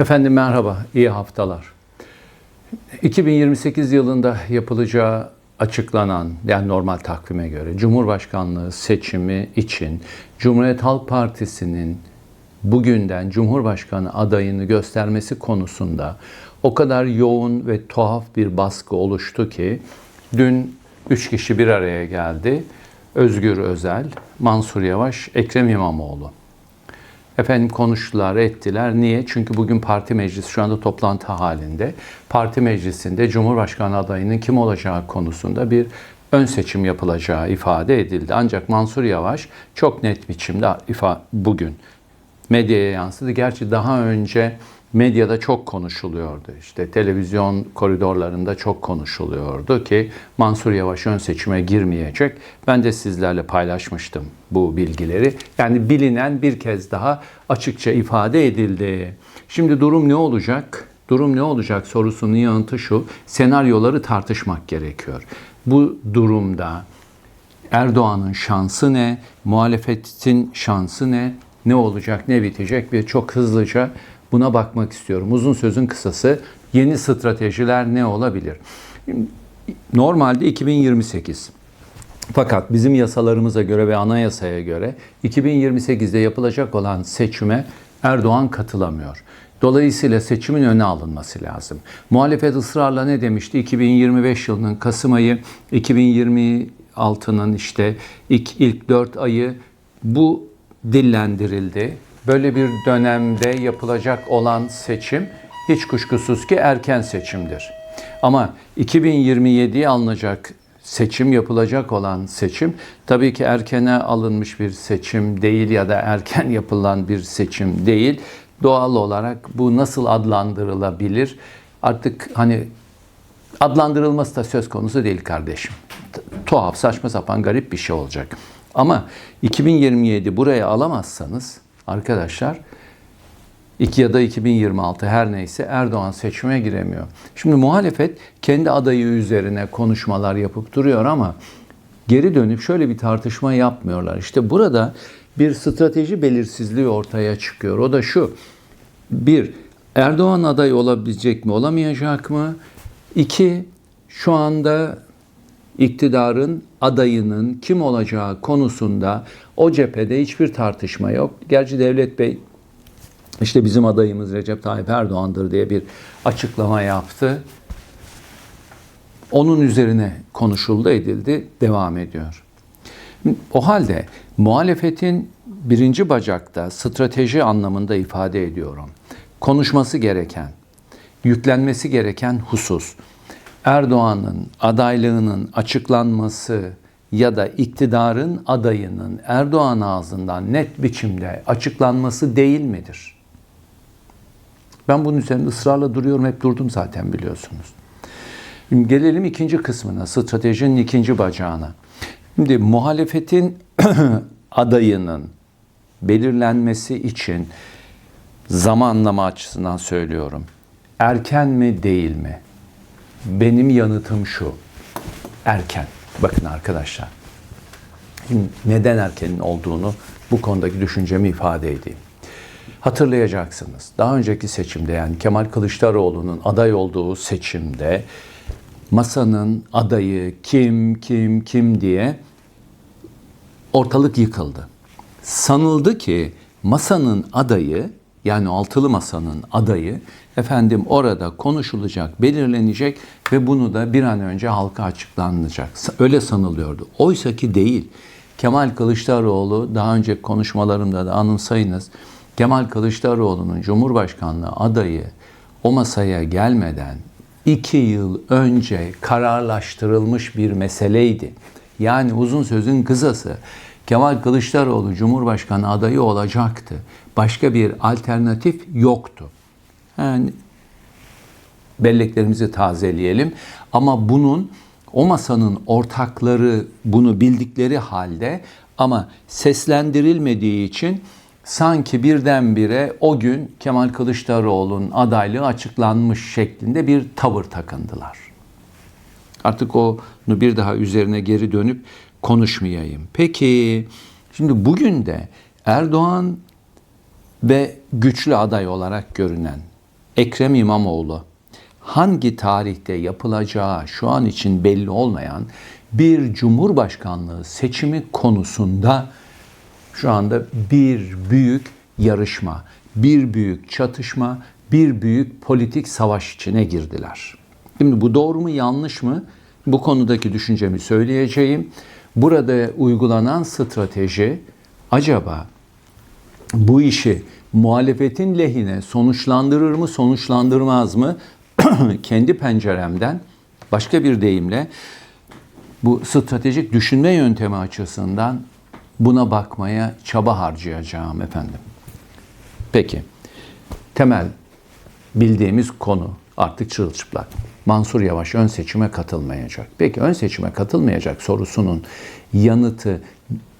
Efendim merhaba, iyi haftalar. 2028 yılında yapılacağı açıklanan, yani normal takvime göre Cumhurbaşkanlığı seçimi için Cumhuriyet Halk Partisi'nin bugünden Cumhurbaşkanı adayını göstermesi konusunda o kadar yoğun ve tuhaf bir baskı oluştu ki dün üç kişi bir araya geldi. Özgür Özel, Mansur Yavaş, Ekrem İmamoğlu. Efendim konuştular, ettiler. Niye? Çünkü bugün parti meclisi şu anda toplantı halinde. Parti meclisinde Cumhurbaşkanı adayının kim olacağı konusunda bir ön seçim yapılacağı ifade edildi. Ancak Mansur Yavaş çok net biçimde ifa bugün medyaya yansıdı. Gerçi daha önce medyada çok konuşuluyordu. İşte televizyon koridorlarında çok konuşuluyordu ki Mansur Yavaş ön seçime girmeyecek. Ben de sizlerle paylaşmıştım bu bilgileri. Yani bilinen bir kez daha açıkça ifade edildi. Şimdi durum ne olacak? Durum ne olacak sorusunun yanıtı şu. Senaryoları tartışmak gerekiyor. Bu durumda Erdoğan'ın şansı ne? Muhalefetin şansı ne? Ne olacak, ne bitecek? Bir çok hızlıca buna bakmak istiyorum. Uzun sözün kısası yeni stratejiler ne olabilir? Normalde 2028. Fakat bizim yasalarımıza göre ve anayasaya göre 2028'de yapılacak olan seçime Erdoğan katılamıyor. Dolayısıyla seçimin öne alınması lazım. Muhalefet ısrarla ne demişti? 2025 yılının Kasım ayı, 2026'nın işte ilk, ilk 4 ayı bu dillendirildi. Böyle bir dönemde yapılacak olan seçim hiç kuşkusuz ki erken seçimdir. Ama 2027'ye alınacak seçim yapılacak olan seçim tabii ki erkene alınmış bir seçim değil ya da erken yapılan bir seçim değil. Doğal olarak bu nasıl adlandırılabilir? Artık hani adlandırılması da söz konusu değil kardeşim. Tuhaf, saçma sapan, garip bir şey olacak. Ama 2027 buraya alamazsanız arkadaşlar 2 ya da 2026 her neyse Erdoğan seçime giremiyor. Şimdi muhalefet kendi adayı üzerine konuşmalar yapıp duruyor ama geri dönüp şöyle bir tartışma yapmıyorlar. İşte burada bir strateji belirsizliği ortaya çıkıyor. O da şu. Bir, Erdoğan aday olabilecek mi, olamayacak mı? İki, şu anda iktidarın adayının kim olacağı konusunda o cephede hiçbir tartışma yok. Gerçi Devlet Bey işte bizim adayımız Recep Tayyip Erdoğan'dır diye bir açıklama yaptı. Onun üzerine konuşuldu edildi, devam ediyor. O halde muhalefetin birinci bacakta strateji anlamında ifade ediyorum. Konuşması gereken, yüklenmesi gereken husus Erdoğan'ın adaylığının açıklanması ya da iktidarın adayının Erdoğan ağzından net biçimde açıklanması değil midir? Ben bunun üzerinde ısrarla duruyorum. Hep durdum zaten biliyorsunuz. Şimdi gelelim ikinci kısmına, stratejinin ikinci bacağına. Şimdi muhalefetin adayının belirlenmesi için zamanlama açısından söylüyorum. Erken mi değil mi? Benim yanıtım şu. Erken. Bakın arkadaşlar. Şimdi neden erkenin olduğunu bu konudaki düşüncemi ifade edeyim. Hatırlayacaksınız. Daha önceki seçimde yani Kemal Kılıçdaroğlu'nun aday olduğu seçimde masanın adayı kim kim kim diye ortalık yıkıldı. Sanıldı ki masanın adayı yani altılı masanın adayı efendim orada konuşulacak, belirlenecek ve bunu da bir an önce halka açıklanacak. Öyle sanılıyordu. Oysa ki değil. Kemal Kılıçdaroğlu daha önce konuşmalarımda da anımsayınız. Kemal Kılıçdaroğlu'nun Cumhurbaşkanlığı adayı o masaya gelmeden iki yıl önce kararlaştırılmış bir meseleydi. Yani uzun sözün kısası Kemal Kılıçdaroğlu Cumhurbaşkanı adayı olacaktı. Başka bir alternatif yoktu. Yani belleklerimizi tazeleyelim. Ama bunun o masanın ortakları bunu bildikleri halde ama seslendirilmediği için sanki birdenbire o gün Kemal Kılıçdaroğlu'nun adaylığı açıklanmış şeklinde bir tavır takındılar. Artık onu bir daha üzerine geri dönüp konuşmayayım. Peki şimdi bugün de Erdoğan ve güçlü aday olarak görünen Ekrem İmamoğlu hangi tarihte yapılacağı şu an için belli olmayan bir cumhurbaşkanlığı seçimi konusunda şu anda bir büyük yarışma, bir büyük çatışma, bir büyük politik savaş içine girdiler. Şimdi bu doğru mu yanlış mı? Bu konudaki düşüncemi söyleyeceğim. Burada uygulanan strateji acaba bu işi muhalefetin lehine sonuçlandırır mı, sonuçlandırmaz mı? Kendi penceremden başka bir deyimle bu stratejik düşünme yöntemi açısından buna bakmaya çaba harcayacağım efendim. Peki, temel bildiğimiz konu artık çırılçıplak. Mansur Yavaş ön seçime katılmayacak. Peki ön seçime katılmayacak sorusunun yanıtı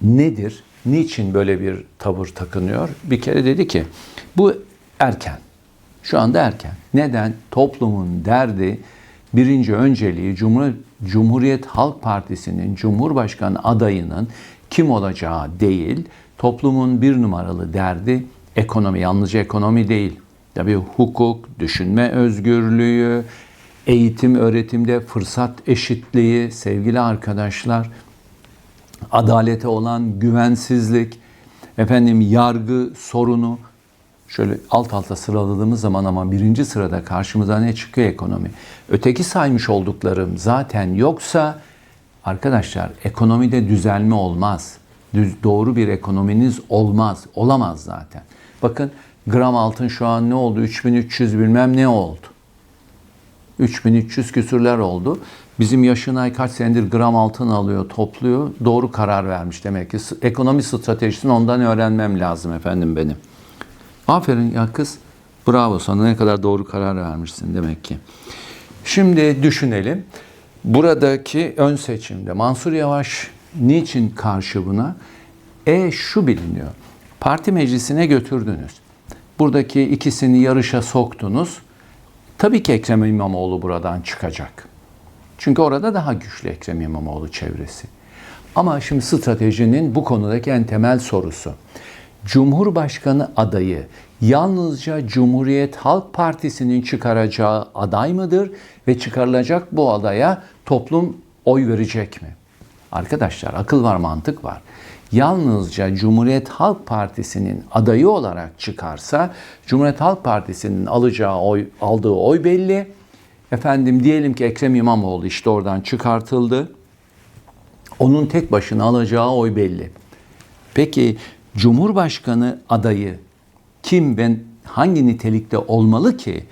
nedir? Niçin böyle bir tavır takınıyor? Bir kere dedi ki bu erken. Şu anda erken. Neden? Toplumun derdi birinci önceliği Cumhur Cumhuriyet Halk Partisi'nin Cumhurbaşkanı adayının kim olacağı değil, toplumun bir numaralı derdi ekonomi. Yalnızca ekonomi değil. Tabii hukuk, düşünme özgürlüğü, eğitim, öğretimde fırsat eşitliği, sevgili arkadaşlar, adalete olan güvensizlik, efendim yargı sorunu, şöyle alt alta sıraladığımız zaman ama birinci sırada karşımıza ne çıkıyor ekonomi? Öteki saymış olduklarım zaten yoksa arkadaşlar ekonomide düzelme olmaz. Düz, doğru bir ekonominiz olmaz. Olamaz zaten. Bakın gram altın şu an ne oldu? 3300 bilmem ne oldu. 3300 küsürler oldu. Bizim Yaşınay kaç senedir gram altın alıyor, topluyor. Doğru karar vermiş demek ki. Ekonomi stratejisini ondan öğrenmem lazım efendim benim. Aferin ya kız. Bravo sana ne kadar doğru karar vermişsin demek ki. Şimdi düşünelim. Buradaki ön seçimde Mansur Yavaş niçin karşı buna? E şu biliniyor. Parti meclisine götürdünüz. Buradaki ikisini yarışa soktunuz. Tabii ki Ekrem İmamoğlu buradan çıkacak. Çünkü orada daha güçlü Ekrem İmamoğlu çevresi. Ama şimdi stratejinin bu konudaki en temel sorusu. Cumhurbaşkanı adayı yalnızca Cumhuriyet Halk Partisi'nin çıkaracağı aday mıdır ve çıkarılacak bu adaya toplum oy verecek mi? Arkadaşlar akıl var, mantık var. Yalnızca Cumhuriyet Halk Partisi'nin adayı olarak çıkarsa Cumhuriyet Halk Partisi'nin alacağı oy, aldığı oy belli. Efendim diyelim ki Ekrem İmamoğlu işte oradan çıkartıldı. Onun tek başına alacağı oy belli. Peki Cumhurbaşkanı adayı kim ve hangi nitelikte olmalı ki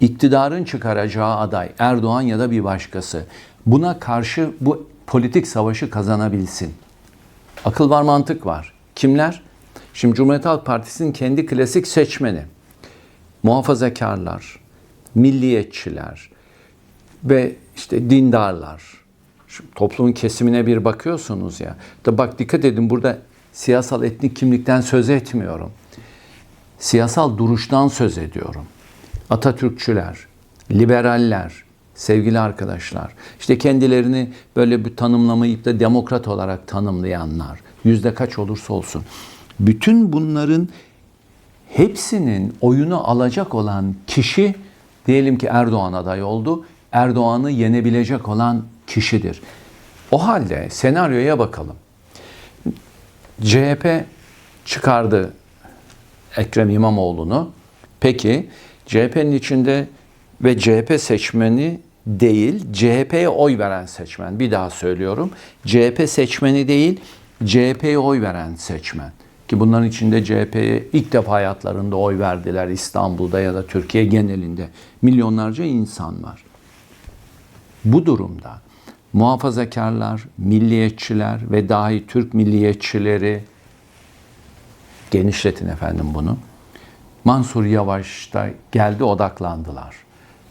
iktidarın çıkaracağı aday Erdoğan ya da bir başkası buna karşı bu politik savaşı kazanabilsin? Akıl var, mantık var. Kimler? Şimdi Cumhuriyet Halk Partisi'nin kendi klasik seçmeni. Muhafazakarlar, milliyetçiler ve işte dindarlar. Şimdi toplumun kesimine bir bakıyorsunuz ya. Da bak dikkat edin burada siyasal etnik kimlikten söz etmiyorum. Siyasal duruştan söz ediyorum. Atatürkçüler, liberaller, sevgili arkadaşlar, işte kendilerini böyle bir tanımlamayıp da demokrat olarak tanımlayanlar, yüzde kaç olursa olsun. Bütün bunların hepsinin oyunu alacak olan kişi diyelim ki Erdoğan aday oldu. Erdoğan'ı yenebilecek olan kişidir. O halde senaryoya bakalım. CHP çıkardı Ekrem İmamoğlu'nu. Peki CHP'nin içinde ve CHP seçmeni değil, CHP'ye oy veren seçmen. Bir daha söylüyorum. CHP seçmeni değil, CHP'ye oy veren seçmen. Ki bunların içinde CHP'ye ilk defa hayatlarında oy verdiler İstanbul'da ya da Türkiye genelinde. Milyonlarca insan var. Bu durumda muhafazakarlar, milliyetçiler ve dahi Türk milliyetçileri genişletin efendim bunu. Mansur Yavaş'ta geldi odaklandılar.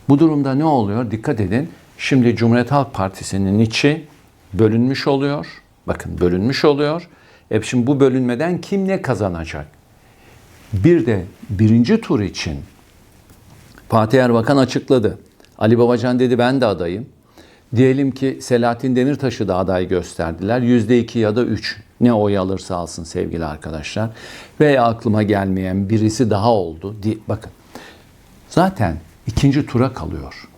Bu durumda ne oluyor? Dikkat edin. Şimdi Cumhuriyet Halk Partisi'nin içi bölünmüş oluyor. Bakın bölünmüş oluyor. E şimdi bu bölünmeden kim ne kazanacak? Bir de birinci tur için Fatih Erbakan açıkladı. Ali Babacan dedi ben de adayım. Diyelim ki Selahattin Demirtaş'ı da aday gösterdiler. Yüzde iki ya da üç ne oy alırsa alsın sevgili arkadaşlar. Veya aklıma gelmeyen birisi daha oldu. Bakın zaten ikinci tura kalıyor.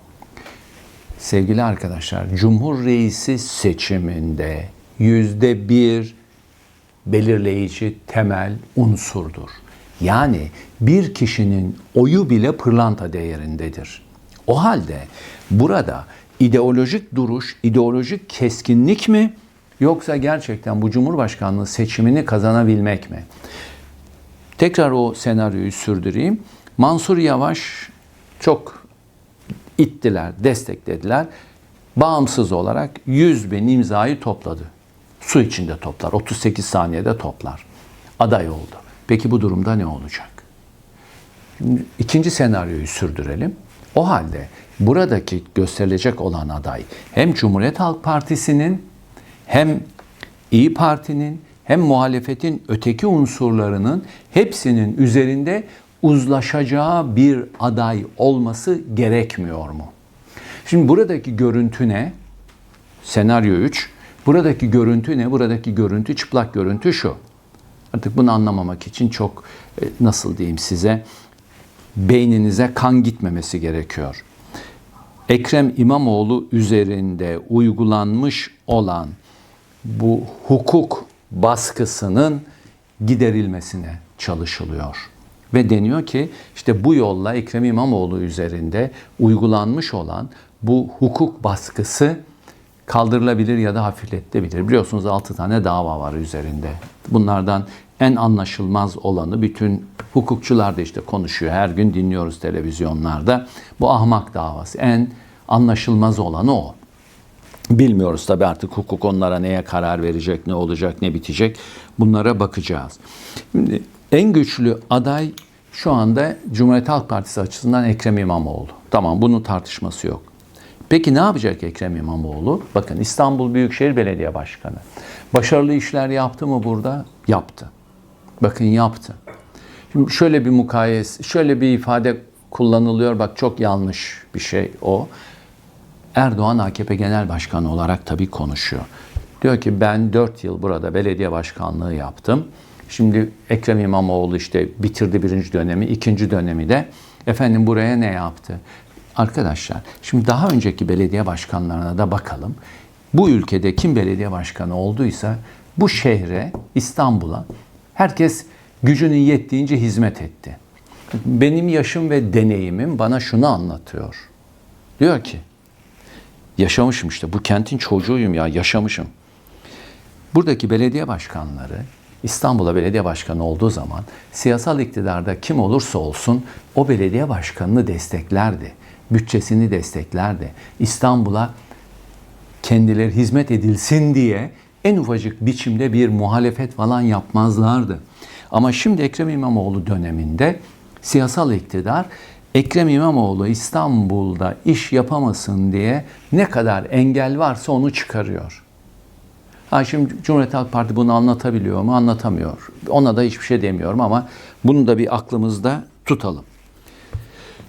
Sevgili arkadaşlar, Cumhur Reisi seçiminde yüzde bir belirleyici temel unsurdur. Yani bir kişinin oyu bile pırlanta değerindedir. O halde burada ideolojik duruş, ideolojik keskinlik mi yoksa gerçekten bu Cumhurbaşkanlığı seçimini kazanabilmek mi? Tekrar o senaryoyu sürdüreyim. Mansur Yavaş çok ittiler, desteklediler. Bağımsız olarak 100 bin imzayı topladı. Su içinde toplar, 38 saniyede toplar. Aday oldu. Peki bu durumda ne olacak? Şimdi ikinci senaryoyu sürdürelim. O halde buradaki gösterilecek olan aday hem Cumhuriyet Halk Partisi'nin hem İyi Parti'nin hem muhalefetin öteki unsurlarının hepsinin üzerinde uzlaşacağı bir aday olması gerekmiyor mu? Şimdi buradaki görüntü ne? Senaryo 3. Buradaki görüntü ne? Buradaki görüntü çıplak görüntü şu. Artık bunu anlamamak için çok e, nasıl diyeyim size beyninize kan gitmemesi gerekiyor. Ekrem İmamoğlu üzerinde uygulanmış olan bu hukuk baskısının giderilmesine çalışılıyor. Ve deniyor ki işte bu yolla Ekrem İmamoğlu üzerinde uygulanmış olan bu hukuk baskısı kaldırılabilir ya da hafifletilebilir. Biliyorsunuz 6 tane dava var üzerinde. Bunlardan en anlaşılmaz olanı bütün hukukçular da işte konuşuyor. Her gün dinliyoruz televizyonlarda. Bu ahmak davası. En anlaşılmaz olanı o. Bilmiyoruz tabi artık hukuk onlara neye karar verecek, ne olacak, ne bitecek. Bunlara bakacağız. Şimdi en güçlü aday şu anda Cumhuriyet Halk Partisi açısından Ekrem İmamoğlu. Tamam bunun tartışması yok. Peki ne yapacak Ekrem İmamoğlu? Bakın İstanbul Büyükşehir Belediye Başkanı. Başarılı işler yaptı mı burada? Yaptı. Bakın yaptı. Şimdi şöyle bir mukayes, şöyle bir ifade kullanılıyor. Bak çok yanlış bir şey o. Erdoğan AKP Genel Başkanı olarak tabii konuşuyor. Diyor ki ben 4 yıl burada belediye başkanlığı yaptım. Şimdi Ekrem İmamoğlu işte bitirdi birinci dönemi, ikinci dönemi de efendim buraya ne yaptı? Arkadaşlar şimdi daha önceki belediye başkanlarına da bakalım. Bu ülkede kim belediye başkanı olduysa bu şehre, İstanbul'a herkes gücünün yettiğince hizmet etti. Benim yaşım ve deneyimim bana şunu anlatıyor. Diyor ki Yaşamışım işte. Bu kentin çocuğuyum ya. Yaşamışım. Buradaki belediye başkanları İstanbul'a belediye başkanı olduğu zaman siyasal iktidarda kim olursa olsun o belediye başkanını desteklerdi. Bütçesini desteklerdi. İstanbul'a kendileri hizmet edilsin diye en ufacık biçimde bir muhalefet falan yapmazlardı. Ama şimdi Ekrem İmamoğlu döneminde siyasal iktidar Ekrem İmamoğlu İstanbul'da iş yapamasın diye ne kadar engel varsa onu çıkarıyor. Ha şimdi Cumhuriyet Halk Parti bunu anlatabiliyor mu? Anlatamıyor. Ona da hiçbir şey demiyorum ama bunu da bir aklımızda tutalım.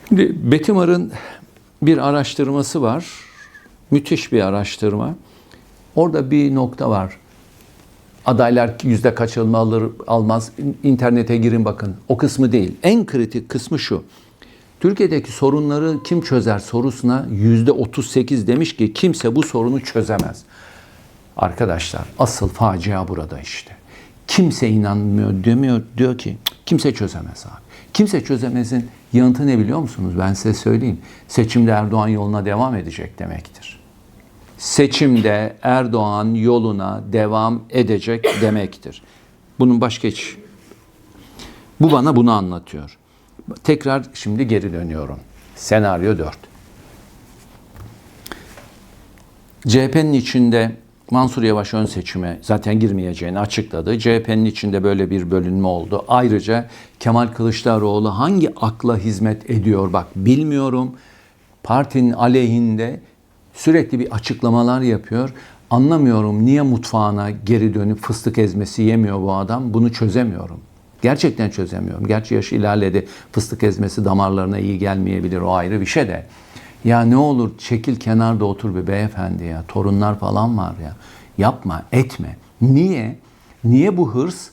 Şimdi Betimar'ın bir araştırması var. Müthiş bir araştırma. Orada bir nokta var. Adaylar yüzde kaç alır almaz internete girin bakın. O kısmı değil. En kritik kısmı şu. Türkiye'deki sorunları kim çözer sorusuna yüzde 38 demiş ki kimse bu sorunu çözemez. Arkadaşlar asıl facia burada işte. Kimse inanmıyor demiyor diyor ki kimse çözemez abi. Kimse çözemezin yanıtı ne biliyor musunuz? Ben size söyleyeyim. Seçimde Erdoğan yoluna devam edecek demektir. Seçimde Erdoğan yoluna devam edecek demektir. Bunun başka hiç bu bana bunu anlatıyor. Tekrar şimdi geri dönüyorum. Senaryo 4. CHP'nin içinde Mansur Yavaş ön seçime zaten girmeyeceğini açıkladı. CHP'nin içinde böyle bir bölünme oldu. Ayrıca Kemal Kılıçdaroğlu hangi akla hizmet ediyor bak bilmiyorum. Partinin aleyhinde sürekli bir açıklamalar yapıyor. Anlamıyorum niye mutfağına geri dönüp fıstık ezmesi yemiyor bu adam. Bunu çözemiyorum. Gerçekten çözemiyorum. Gerçi yaş ilerledi. Fıstık ezmesi damarlarına iyi gelmeyebilir. O ayrı bir şey de. Ya ne olur çekil kenarda otur bir beyefendi ya. Torunlar falan var ya. Yapma, etme. Niye? Niye bu hırs?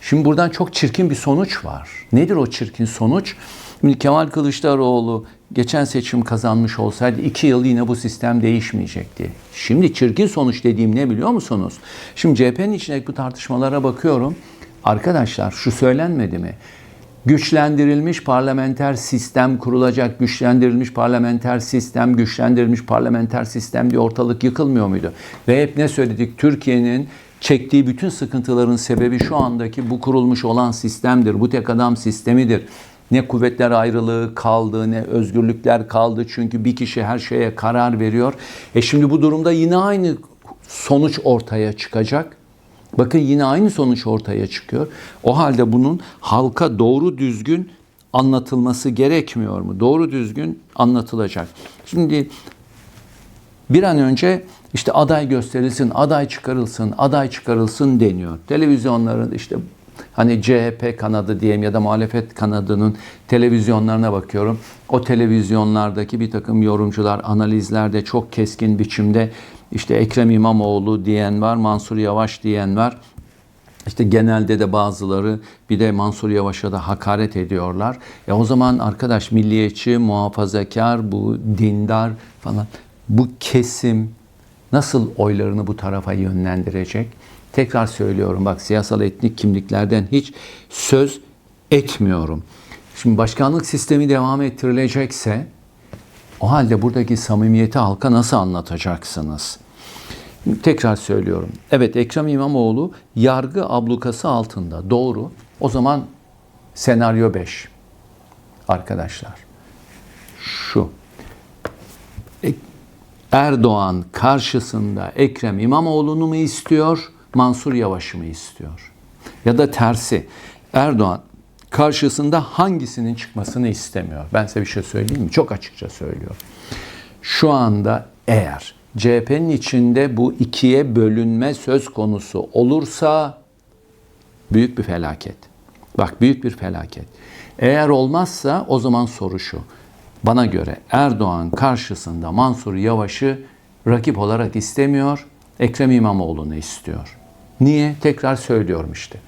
Şimdi buradan çok çirkin bir sonuç var. Nedir o çirkin sonuç? Şimdi Kemal Kılıçdaroğlu geçen seçim kazanmış olsaydı iki yıl yine bu sistem değişmeyecekti. Şimdi çirkin sonuç dediğim ne biliyor musunuz? Şimdi CHP'nin içindeki bu tartışmalara bakıyorum. Arkadaşlar şu söylenmedi mi? Güçlendirilmiş parlamenter sistem kurulacak, güçlendirilmiş parlamenter sistem, güçlendirilmiş parlamenter sistem diye ortalık yıkılmıyor muydu? Ve hep ne söyledik? Türkiye'nin çektiği bütün sıkıntıların sebebi şu andaki bu kurulmuş olan sistemdir. Bu tek adam sistemidir. Ne kuvvetler ayrılığı kaldı, ne özgürlükler kaldı. Çünkü bir kişi her şeye karar veriyor. E şimdi bu durumda yine aynı sonuç ortaya çıkacak. Bakın yine aynı sonuç ortaya çıkıyor. O halde bunun halka doğru düzgün anlatılması gerekmiyor mu? Doğru düzgün anlatılacak. Şimdi bir an önce işte aday gösterilsin, aday çıkarılsın, aday çıkarılsın deniyor. Televizyonların işte hani CHP kanadı diyeyim ya da muhalefet kanadının televizyonlarına bakıyorum. O televizyonlardaki bir takım yorumcular, analizlerde çok keskin biçimde işte Ekrem İmamoğlu diyen var, Mansur Yavaş diyen var. İşte genelde de bazıları bir de Mansur Yavaş'a da hakaret ediyorlar. E o zaman arkadaş milliyetçi, muhafazakar, bu dindar falan bu kesim nasıl oylarını bu tarafa yönlendirecek? Tekrar söylüyorum bak siyasal etnik kimliklerden hiç söz etmiyorum. Şimdi başkanlık sistemi devam ettirilecekse o halde buradaki samimiyeti halka nasıl anlatacaksınız? Tekrar söylüyorum. Evet Ekrem İmamoğlu yargı ablukası altında. Doğru. O zaman senaryo 5. Arkadaşlar. Şu. E- Erdoğan karşısında Ekrem İmamoğlu'nu mu istiyor, Mansur Yavaş'ı mı istiyor? Ya da tersi. Erdoğan karşısında hangisinin çıkmasını istemiyor? Ben size bir şey söyleyeyim mi? Çok açıkça söylüyorum. Şu anda eğer CHP'nin içinde bu ikiye bölünme söz konusu olursa büyük bir felaket. Bak büyük bir felaket. Eğer olmazsa o zaman soru şu. Bana göre Erdoğan karşısında Mansur Yavaş'ı rakip olarak istemiyor, Ekrem İmamoğlu'nu istiyor. Niye? Tekrar söylüyorum işte.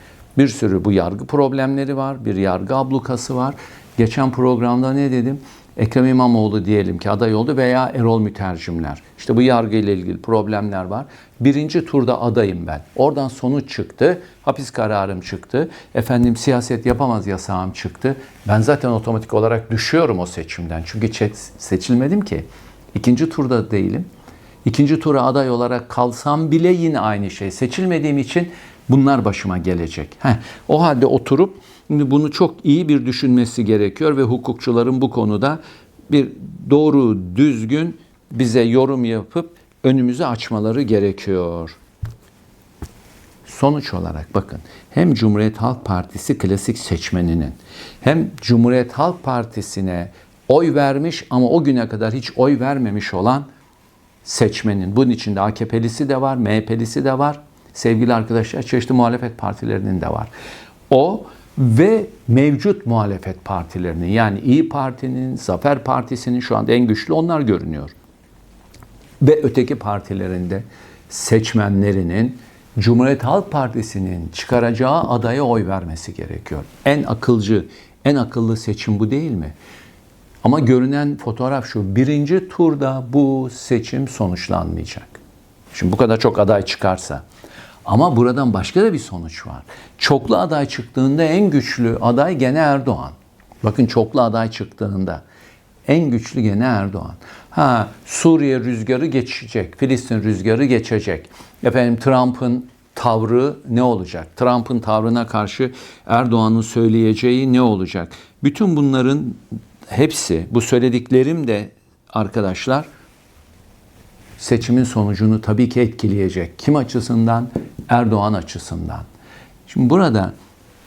Bir sürü bu yargı problemleri var, bir yargı ablukası var. Geçen programda ne dedim? Ekrem İmamoğlu diyelim ki aday oldu veya Erol Mütercimler. İşte bu yargı ile ilgili problemler var. Birinci turda adayım ben. Oradan sonuç çıktı. Hapis kararım çıktı. Efendim siyaset yapamaz yasağım çıktı. Ben zaten otomatik olarak düşüyorum o seçimden. Çünkü seçilmedim ki. İkinci turda değilim. İkinci tura aday olarak kalsam bile yine aynı şey. Seçilmediğim için bunlar başıma gelecek. Heh, o halde oturup bunu çok iyi bir düşünmesi gerekiyor ve hukukçuların bu konuda bir doğru, düzgün bize yorum yapıp önümüzü açmaları gerekiyor. Sonuç olarak bakın hem Cumhuriyet Halk Partisi klasik seçmeninin hem Cumhuriyet Halk Partisi'ne oy vermiş ama o güne kadar hiç oy vermemiş olan seçmenin bunun içinde AKP'lisi de var, MHP'lisi de var. Sevgili arkadaşlar çeşitli muhalefet partilerinin de var. O ve mevcut muhalefet partilerinin yani İyi Parti'nin, Zafer Partisi'nin şu anda en güçlü onlar görünüyor. Ve öteki partilerinde seçmenlerinin Cumhuriyet Halk Partisi'nin çıkaracağı adaya oy vermesi gerekiyor. En akılcı, en akıllı seçim bu değil mi? Ama görünen fotoğraf şu. Birinci turda bu seçim sonuçlanmayacak. Şimdi bu kadar çok aday çıkarsa ama buradan başka da bir sonuç var. Çoklu aday çıktığında en güçlü aday gene Erdoğan. Bakın çoklu aday çıktığında en güçlü gene Erdoğan. Ha Suriye rüzgarı geçecek, Filistin rüzgarı geçecek. Efendim Trump'ın tavrı ne olacak? Trump'ın tavrına karşı Erdoğan'ın söyleyeceği ne olacak? Bütün bunların hepsi, bu söylediklerim de arkadaşlar seçimin sonucunu tabii ki etkileyecek. Kim açısından? Erdoğan açısından. Şimdi burada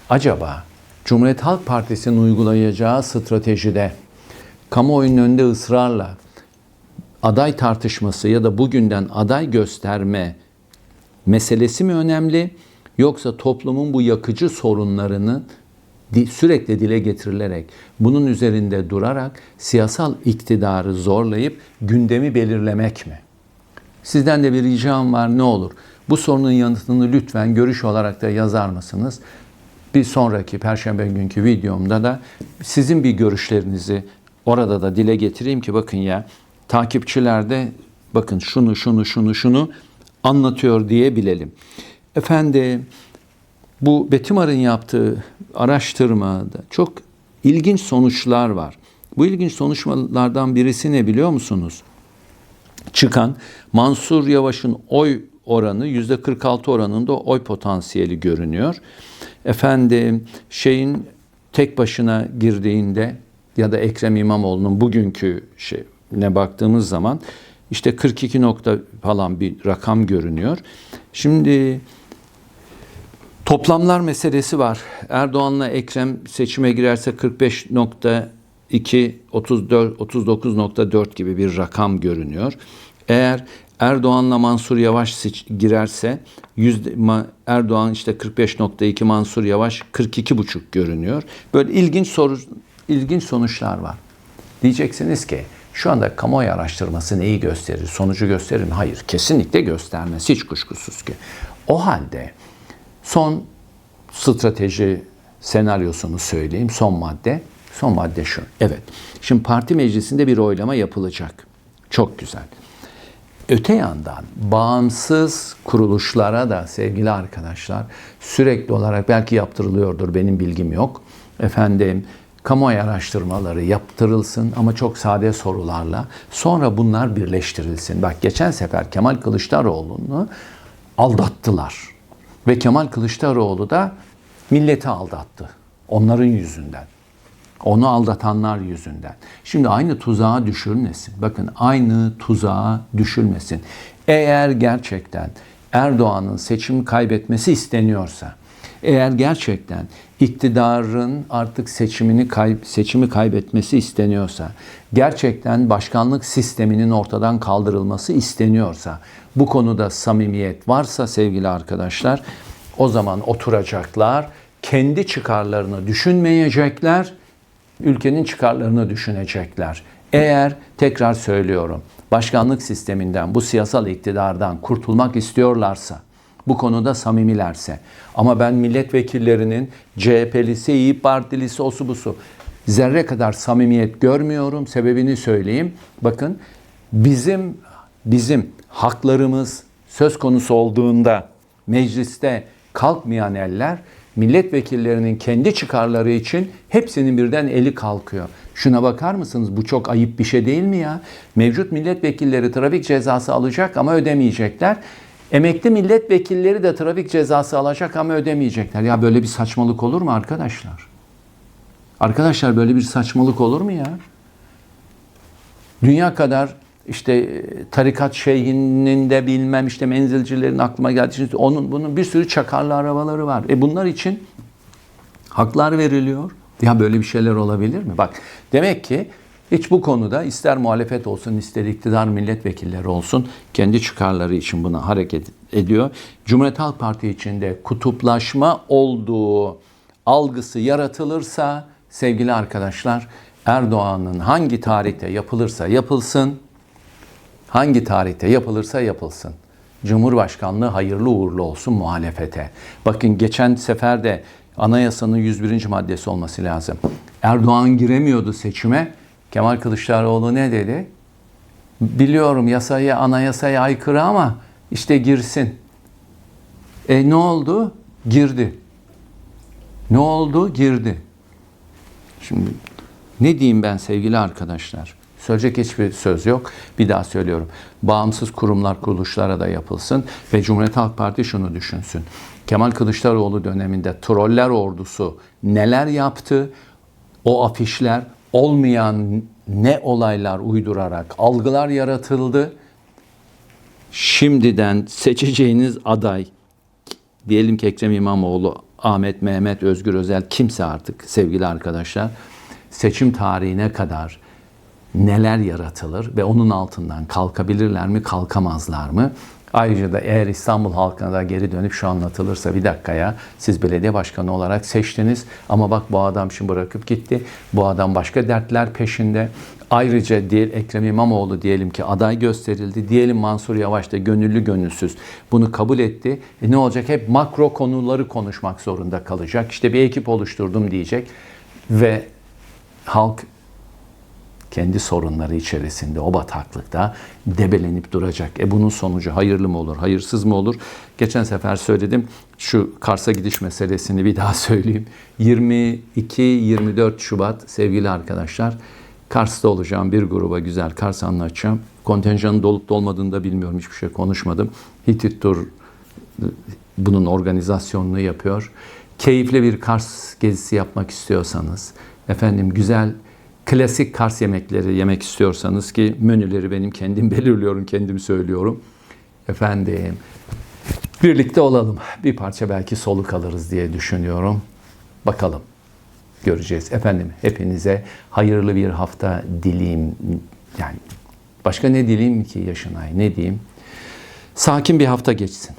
acaba Cumhuriyet Halk Partisi'nin uygulayacağı stratejide kamuoyunun önünde ısrarla aday tartışması ya da bugünden aday gösterme meselesi mi önemli yoksa toplumun bu yakıcı sorunlarını sürekli dile getirilerek bunun üzerinde durarak siyasal iktidarı zorlayıp gündemi belirlemek mi? Sizden de bir ricam var ne olur. Bu sorunun yanıtını lütfen görüş olarak da yazar mısınız? bir sonraki perşembe günkü videomda da sizin bir görüşlerinizi orada da dile getireyim ki bakın ya takipçiler de bakın şunu şunu şunu şunu anlatıyor diye bilelim. Efendim bu Betimar'ın yaptığı araştırmada çok ilginç sonuçlar var. Bu ilginç sonuçlardan birisi ne biliyor musunuz? Çıkan Mansur Yavaş'ın oy oranı yüzde 46 oranında oy potansiyeli görünüyor. Efendim şeyin tek başına girdiğinde ya da Ekrem İmamoğlu'nun bugünkü şeyine baktığımız zaman işte 42 nokta falan bir rakam görünüyor. Şimdi toplamlar meselesi var. Erdoğan'la Ekrem seçime girerse 45.2 34 39.4 gibi bir rakam görünüyor. Eğer Erdoğan'la Mansur Yavaş girerse yüzde, Erdoğan işte 45.2 Mansur Yavaş 42.5 görünüyor. Böyle ilginç soru ilginç sonuçlar var. Diyeceksiniz ki şu anda kamuoyu araştırması neyi gösterir? Sonucu gösterir mi? Hayır, kesinlikle göstermez. Hiç kuşkusuz ki. O halde son strateji senaryosunu söyleyeyim. Son madde. Son madde şu. Evet. Şimdi parti meclisinde bir oylama yapılacak. Çok güzel. Öte yandan bağımsız kuruluşlara da sevgili arkadaşlar sürekli olarak belki yaptırılıyordur benim bilgim yok. Efendim kamuoyu araştırmaları yaptırılsın ama çok sade sorularla sonra bunlar birleştirilsin. Bak geçen sefer Kemal Kılıçdaroğlu'nu aldattılar. Ve Kemal Kılıçdaroğlu da milleti aldattı. Onların yüzünden. Onu aldatanlar yüzünden. Şimdi aynı tuzağa düşürmesin. Bakın aynı tuzağa düşürmesin. Eğer gerçekten Erdoğan'ın seçim kaybetmesi isteniyorsa, eğer gerçekten iktidarın artık seçimini kay, seçimi kaybetmesi isteniyorsa, gerçekten başkanlık sisteminin ortadan kaldırılması isteniyorsa, bu konuda samimiyet varsa sevgili arkadaşlar, o zaman oturacaklar, kendi çıkarlarını düşünmeyecekler, ülkenin çıkarlarını düşünecekler. Eğer tekrar söylüyorum, başkanlık sisteminden, bu siyasal iktidardan kurtulmak istiyorlarsa, bu konuda samimilerse ama ben milletvekillerinin CHP'lisi, İyi Partilisi, osu busu zerre kadar samimiyet görmüyorum. Sebebini söyleyeyim. Bakın bizim bizim haklarımız söz konusu olduğunda mecliste kalkmayan eller milletvekillerinin kendi çıkarları için hepsinin birden eli kalkıyor. Şuna bakar mısınız? Bu çok ayıp bir şey değil mi ya? Mevcut milletvekilleri trafik cezası alacak ama ödemeyecekler. Emekli milletvekilleri de trafik cezası alacak ama ödemeyecekler. Ya böyle bir saçmalık olur mu arkadaşlar? Arkadaşlar böyle bir saçmalık olur mu ya? Dünya kadar işte tarikat şeyhinin de bilmem işte menzilcilerin aklıma geldi. Şimdi onun bunun bir sürü çakarlı arabaları var. E bunlar için haklar veriliyor. Ya böyle bir şeyler olabilir mi? Bak demek ki hiç bu konuda ister muhalefet olsun ister iktidar milletvekilleri olsun kendi çıkarları için buna hareket ediyor. Cumhuriyet Halk Parti içinde kutuplaşma olduğu algısı yaratılırsa sevgili arkadaşlar Erdoğan'ın hangi tarihte yapılırsa yapılsın hangi tarihte yapılırsa yapılsın. Cumhurbaşkanlığı hayırlı uğurlu olsun muhalefete. Bakın geçen sefer de anayasanın 101. maddesi olması lazım. Erdoğan giremiyordu seçime. Kemal Kılıçdaroğlu ne dedi? Biliyorum yasaya, anayasaya aykırı ama işte girsin. E ne oldu? Girdi. Ne oldu? Girdi. Şimdi ne diyeyim ben sevgili arkadaşlar? Söyleyecek hiçbir söz yok. Bir daha söylüyorum. Bağımsız kurumlar, kuruluşlara da yapılsın ve Cumhuriyet Halk Parti şunu düşünsün. Kemal Kılıçdaroğlu döneminde troller ordusu neler yaptı? O afişler olmayan ne olaylar uydurarak algılar yaratıldı. Şimdiden seçeceğiniz aday diyelim ki Ekrem İmamoğlu, Ahmet, Mehmet, Özgür Özel kimse artık sevgili arkadaşlar seçim tarihine kadar neler yaratılır ve onun altından kalkabilirler mi, kalkamazlar mı? Ayrıca da eğer İstanbul halkına da geri dönüp şu anlatılırsa bir dakikaya siz belediye başkanı olarak seçtiniz ama bak bu adam şimdi bırakıp gitti. Bu adam başka dertler peşinde. Ayrıca diğer Ekrem İmamoğlu diyelim ki aday gösterildi. Diyelim Mansur Yavaş da gönüllü gönülsüz bunu kabul etti. E ne olacak? Hep makro konuları konuşmak zorunda kalacak. İşte bir ekip oluşturdum diyecek ve halk kendi sorunları içerisinde o bataklıkta debelenip duracak. E bunun sonucu hayırlı mı olur, hayırsız mı olur? Geçen sefer söyledim. Şu Kars'a gidiş meselesini bir daha söyleyeyim. 22-24 Şubat sevgili arkadaşlar Kars'ta olacağım bir gruba güzel Kars anlatacağım. Kontenjanın dolup dolmadığını da bilmiyorum. Hiçbir şey konuşmadım. Hitit Tur bunun organizasyonunu yapıyor. Keyifli bir Kars gezisi yapmak istiyorsanız, efendim güzel klasik Kars yemekleri yemek istiyorsanız ki menüleri benim kendim belirliyorum, kendim söylüyorum. Efendim birlikte olalım. Bir parça belki soluk alırız diye düşünüyorum. Bakalım. Göreceğiz. Efendim hepinize hayırlı bir hafta dileyim. Yani başka ne dileyim ki Yaşınay? Ne diyeyim? Sakin bir hafta geçsin.